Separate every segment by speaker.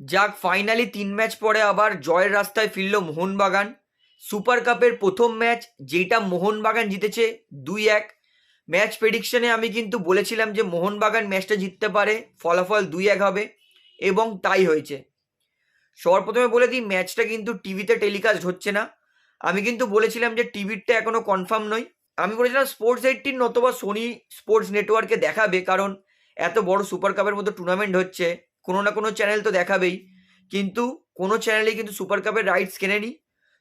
Speaker 1: যাক ফাইনালি তিন ম্যাচ পরে আবার জয়ের রাস্তায় ফিরল মোহনবাগান। সুপার কাপের প্রথম ম্যাচ যেটা মোহনবাগান জিতেছে দুই এক। ম্যাচ প্রেডিকশনে আমি কিন্তু বলেছিলাম যে মোহনবাগান ম্যাচটা জিততে পারে, ফলাফল দুই এক হবে, এবং তাই হয়েছে। সবার প্রথমে বলে দিই ম্যাচটা কিন্তু টিভিতে টেলিকাস্ট হচ্ছে না। আমি কিন্তু বলেছিলাম যে টিভিরটা এখনও কনফার্ম নয়। আমি বলেছিলাম স্পোর্টস এইটিন নতবা সোনি স্পোর্টস নেটওয়ার্কে দেখাবে, কারণ এত বড় সুপার কাপের মতো টুর্নামেন্ট হচ্ছে। কোনো না কোনো চ্যানেল তো দেখাবেই। কিন্তু কোনো চ্যানেলে কিন্তু সুপার কাপের রাইটস কেনেনি।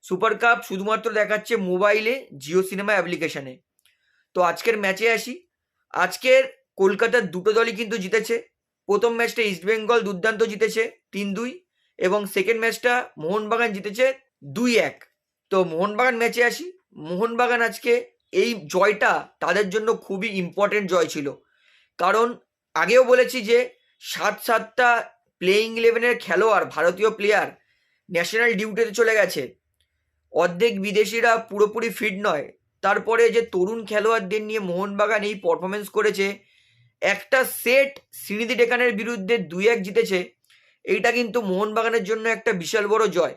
Speaker 1: সুপার কাপ শুধুমাত্র দেখাচ্ছে মোবাইলে জিও সিনেমা অ্যাপ্লিকেশনে তো আজকের ম্যাচে আসি। আজকের কলকাতার দুটো দলই কিন্তু জিতেছে। প্রথম ম্যাচটা ইস্টবেঙ্গল দুর্দান্ত জিতেছে তিন দুই এবং সেকেন্ড ম্যাচটা মোহনবাগান জিতেছে দুই এক। তো মোহনবাগান ম্যাচে আসি। মোহনবাগান আজকে এই জয়টা তাদের জন্য খুবই ইম্পর্টেন্ট জয় ছিল। কারণ আগেও বলেছি যে সাত সাতটা প্লেয়িং ইলেভেনের খেলোয়াড়, ভারতীয় প্লেয়ার ন্যাশনাল ডিউটিতে চলে গেছে। অর্ধেক বিদেশিরা পুরোপুরি ফিট নয়। তারপরে যে তরুণ খেলোয়াড়দের নিয়ে মোহনবাগান এই পারফরমেন্স করেছে, একটা সেট শ্রীনিধি ডেকানের বিরুদ্ধে দুই এক জিতেছে, এইটা কিন্তু মোহনবাগানের জন্য একটা বিশাল বড় জয়।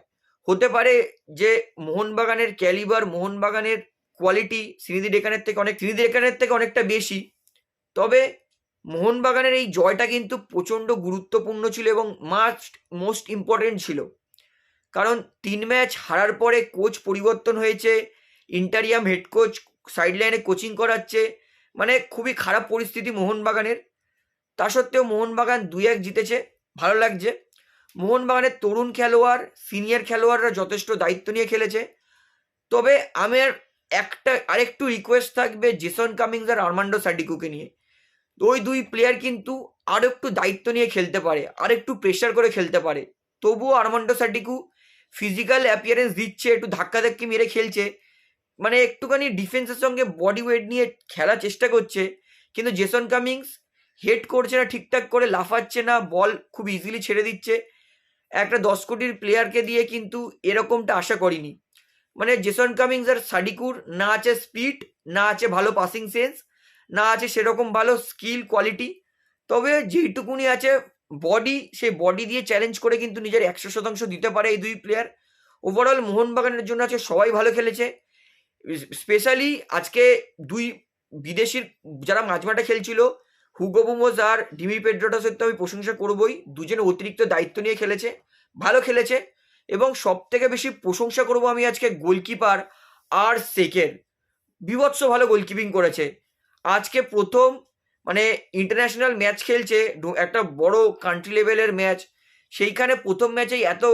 Speaker 1: হতে পারে যে মোহনবাগানের ক্যালিবার মোহনবাগানের কোয়ালিটি শ্রীনিধি ডেকানের থেকে অনেক শ্রীনিধি ডেকানের থেকে অনেকটা বেশি। তবে মোহনবাগানের এই জয়টা কিন্তু প্রচণ্ড গুরুত্বপূর্ণ ছিল এবং মাস্ট মোস্ট ইম্পর্টেন্ট ছিল। কারণ তিন ম্যাচ হারার পরে কোচ পরিবর্তন হয়েছে ইন্টারিয়াম হেড কোচ সাইডলাইনে কোচিং করাচ্ছে মানে খুবই খারাপ পরিস্থিতি মোহনবাগানের। তা সত্ত্বেও মোহনবাগান দুই এক জিতেছে, ভালো লাগছে। মোহনবাগানের তরুণ খেলোয়াড় সিনিয়র খেলোয়াড়রা যথেষ্ট দায়িত্ব নিয়ে খেলেছে। তবে আমার একটা, আরেকটু রিকোয়েস্ট থাকবে জেসন কামিংস আর আর্মান্ডো সাডিকুকে নিয়ে। ওই দুই প্লেয়ার কিন্তু আরও একটু দায়িত্ব নিয়ে খেলতে পারে, আর একটু প্রেশার করে খেলতে পারে। তবুও আর্মান্ডো সাডিকু ফিজিক্যাল অ্যাপিয়ারেন্স দিচ্ছে, একটু ধাক্কা ধাক্কি মেরে খেলছে। মানে একটুখানি ডিফেন্সের সঙ্গে বডি ওয়েট নিয়ে খেলার চেষ্টা করছে, কিন্তু জেসন কামিংস হেড করছে না, ঠিকঠাক করে লাফাচ্ছে না বল খুব ইজিলি ছেড়ে দিচ্ছে। একটা দশ কোটির প্লেয়ারকে দিয়ে কিন্তু এরকমটা আশা করিনি। মানে জেসন কামিংস আর সাডিকুর না আছে স্পিড না আছে ভালো পাসিং সেন্স না আছে সেরকম ভালো স্কিল কোয়ালিটি তবে যেইটুকুনি আছে বডি সেই বডি দিয়ে চ্যালেঞ্জ করে কিন্তু নিজের একশো শতাংশ দিতে পারে এই দুই প্লেয়ার ওভারঅল মোহনবাগানের জন্য আছে, সবাই ভালো খেলেছে। স্পেশালি আজকে দুই বিদেশির যারা মাঝমাঠে খেলছিল হুগো বুমোস আর ডিমি পেড্রোটাসের তো আমি প্রশংসা করবই, দুজনে অতিরিক্ত দায়িত্ব নিয়ে খেলেছে, ভালো খেলেছে। এবং সব থেকে বেশি প্রশংসা করব আমি আজকে গোলকিপার আর সেকের বিভৎস ভালো গোলকিপিং করেছে। আজকে প্রথম মানে ইন্টারন্যাশনাল ম্যাচ খেলছে একটা বড় কান্ট্রি লেভেলের ম্যাচ সেইখানে প্রথম ম্যাচেই এত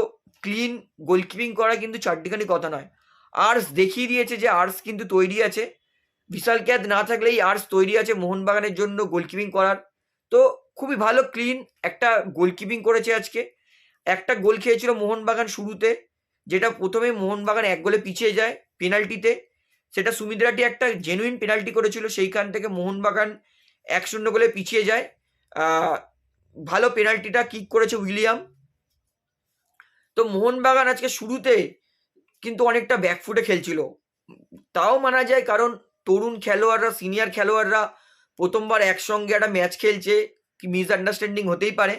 Speaker 1: ক্লিন গোলকিপিং করা কিন্তু চারটিখানি কথা নয়। আর্টস দেখিয়ে দিয়েছে যে আর্টস কিন্তু তৈরি আছে। বিশাল ক্যাদ না থাকলেই আর্টস তৈরি আছে মোহনবাগানের জন্য গোলকিপিং করার। তো খুবই ভালো ক্লিন একটা গোলকিপিং করেছে আজকে। একটা গোল খেয়েছিল মোহনবাগান শুরুতে, যেটা প্রথমে মোহনবাগান এক গোলে পিছিয়ে যায় পেনাল্টিতে সেটা সুমিদ্রাটি একটা জেনুইন পেনাল্টি করেছিল, সেইখান থেকে মোহনবাগান এক শূন্য গোলে পিছিয়ে যায়। ভালো পেনাল্টিটা কিক করেছে উইলিয়াম। তো মোহনবাগান আজকে শুরুতে কিন্তু অনেকটা ব্যাকফুটে খেলছিল। তাও মানা যায় কারণ তরুণ খেলোয়াড়রা সিনিয়র খেলোয়াড়রা প্রথমবার একসঙ্গে একটা ম্যাচ খেলছে মিস আন্ডারস্ট্যান্ডিং হতেই পারে।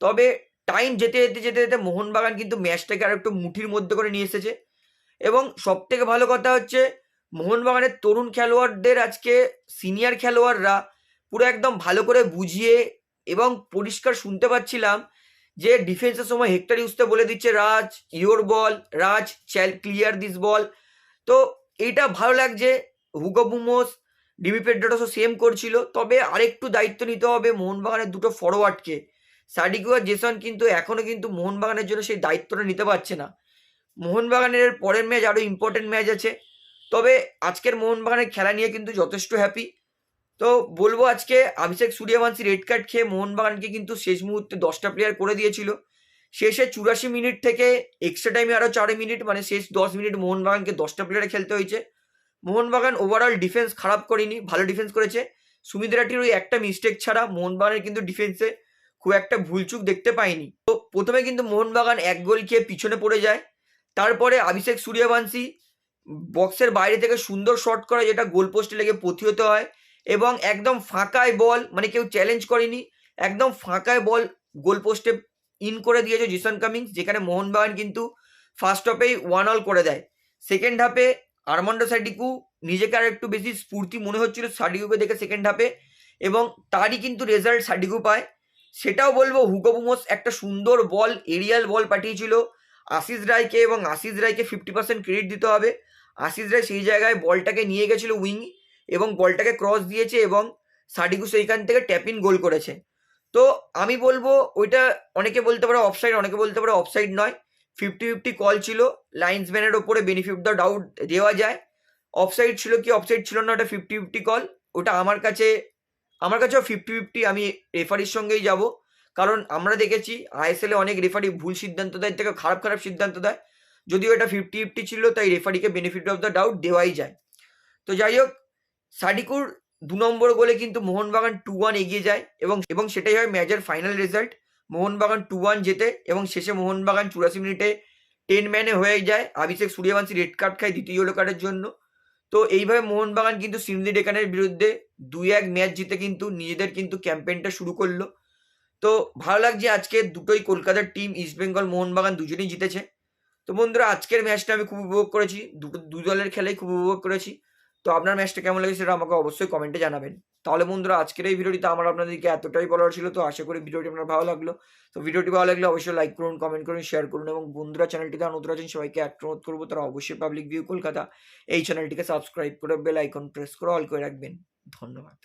Speaker 1: তবে টাইম যেতে যেতে যেতে যেতে মোহনবাগান কিন্তু ম্যাচটাকে আর একটু মুঠির মধ্যে করে নিয়ে এসেছে। এবং সব থেকে ভালো কথা হচ্ছে মোহনবাগানের তরুণ খেলোয়াড়দের আজকে সিনিয়র খেলোয়াড়রা পুরো একদম ভালো করে বুঝিয়ে এবং পরিষ্কার শুনতে পাচ্ছিলাম যে ডিফেন্সের সময় হেক্টর ইউজতে বলে দিচ্ছে, রাজ ইয়োর বল রাজ চ্যাল ক্লিয়ার দিস বল তো এইটা ভালো লাগছে। হুগো বুমোস ডিবি পেড্রোটাসও সেম করছিল। তবে আরেকটু দায়িত্ব নিতে হবে মোহনবাগানের দুটো ফরওয়ার্ডকে সাডিকু আর জেসন কিন্তু এখনও কিন্তু মোহনবাগানের জন্য সেই দায়িত্বটা নিতে পারছে না। মোহনবাগানের পরের ম্যাচ আরও ইম্পর্টেন্ট ম্যাচ আছে। তবে আজকের মোহনবাগানের খেলা নিয়ে কিন্তু যথেষ্ট হ্যাপি তো বলব আজকে অভিষেক সূর্যবংশী রেড কার্ড খেয়ে মোহনবাগানকে কিন্তু শেষ মুহূর্তে দশটা প্লেয়ার করে দিয়েছিল। শেষে চুরাশি মিনিট থেকে এক্সট্রা টাইমে আরও চার মিনিট মানে শেষ দশ মিনিট মোহনবাগানকে দশটা প্লেয়ারে খেলতে হয়েছে। মোহনবাগান ওভারঅল ডিফেন্স খারাপ করেনি, ভালো ডিফেন্স করেছে। সুমিত সুমিদ্রাটির ওই একটা মিস্টেক ছাড়া মোহনবাগানের কিন্তু ডিফেন্সে খুব একটা ভুলচুক দেখতে পাইনি। তো প্রথমে কিন্তু মোহনবাগান এক গোল খেয়ে পিছনে পড়ে যায়। তারপরে অভিষেক সূর্যবংশী বক্সের বাইরে থেকে সুন্দর শট করে যেটা গোল পোস্টে লেগে প্রতিহত হয় এবং একদম ফাঁকায় বল মানে কেউ চ্যালেঞ্জ করেনি, একদম ফাঁকায় বল গোল পোস্টে ইন করে দিয়েছে জিসন কামিংস, যেখানে মোহনবাগান কিন্তু ফার্স্ট হাফেই ওয়ান অল করে দেয়। সেকেন্ড হাফে আরমান্ডো সাডিকু নিজেকে আর একটু বেশি স্ফূর্তি মনে হচ্ছিল সাডিকুকে দেখে সেকেন্ড হাফে এবং তারই কিন্তু রেজাল্ট সাডিকু পায়। সেটাও বলব, হুগো বুমোস একটা সুন্দর বল এরিয়াল বল পাঠিয়েছিল। আশিস রায়কে এবং আশিস রায়কে ফিফটি পার্সেন্ট ক্রেডিট দিতে হবে। আশিস রায় সেই জায়গায় বলটাকে নিয়ে গেছিল উইং এবং বলটাকে ক্রস দিয়েছে এবং সাডিকু সেইখান থেকে ট্যাপিন গোল করেছে। তো আমি বলব ওইটা অনেকে বলতে পারে অফসাইড অনেকে বলতে পারে অফসাইড নয়। ফিফটি ফিফটি কল ছিল লাইন্সম্যানের ওপরে বেনিফিট দ্য ডাউট দেওয়া যায়। অফসাইড ছিল কি অফসাইড ছিল না, ওটা ফিফটি ফিফটি কল ওটা আমার কাছে, আমার কাছেও ফিফটি ফিফটি আমি রেফারির সঙ্গেই যাব। কারণ আমরা দেখেছি আইএসএলে অনেক রেফারি ভুল সিদ্ধান্ত দেয় থেকে খারাপ খারাপ সিদ্ধান্ত দেয়। যদিও এটা ফিফটি ফিফটি ছিল, তাই রেফারিকে বেনিফিট অফ দ্য ডাউট দেওয়াই যায়। তো যাই হোক সাডিকুর দু নম্বর গোলে কিন্তু মোহনবাগান টু ওয়ান এগিয়ে যায় এবং এবং সেটাই হয় ম্যাচের final result Mohun Bagan two one জেতে এবং শেষে মোহনবাগান চুরাশি মিনিটে টেন ম্যানে হয়ে যায়। অভিষেক সূর্যবংশী রেড কার্ড খায় দ্বিতীয় ইয়েলো কার্ডের জন্য। তো এইভাবে মোহনবাগান কিন্তু সিন্ধি ডেকানের বিরুদ্ধে দুই এক ম্যাচ জিতে কিন্তু নিজেদের কিন্তু ক্যাম্পেইনটা শুরু করল। তো ভালো লাগছে আজকে দুটোই কলকাতার টিম ইস্টবেঙ্গল মোহনবাগান দুজনেই জিতেছে। তো বন্ধুরা, আজকের ম্যাচটা আমি খুব উপভোগ করেছি। দুটো, দু দলের খেলাই খুব উপভোগ করেছি। তো আপনার ম্যাচটা কেমন লাগে সেটা আমাকে অবশ্যই কমেন্টে জানাবেন। তাহলে বন্ধুরা, আজকের এই ভিডিওটিতে আমার আপনাদেরকে এতটাই বলার ছিল, তো আশা করি ভিডিওটি আপনার ভালো লাগল। তো ভিডিওটি ভালো লাগলে অবশ্যই লাইক করুন কমেন্ট করুন শেয়ার করুন এবং বন্ধুরা চ্যানেলটি নতুন আছেন, সবাইকে অনুরোধ করব, তারা অবশ্যই পাবলিক ভিউ কলকাতা এই চ্যানেলটিকে সাবস্ক্রাইব করে বেল আইকন প্রেস করে অল করে রাখবেন। ধন্যবাদ।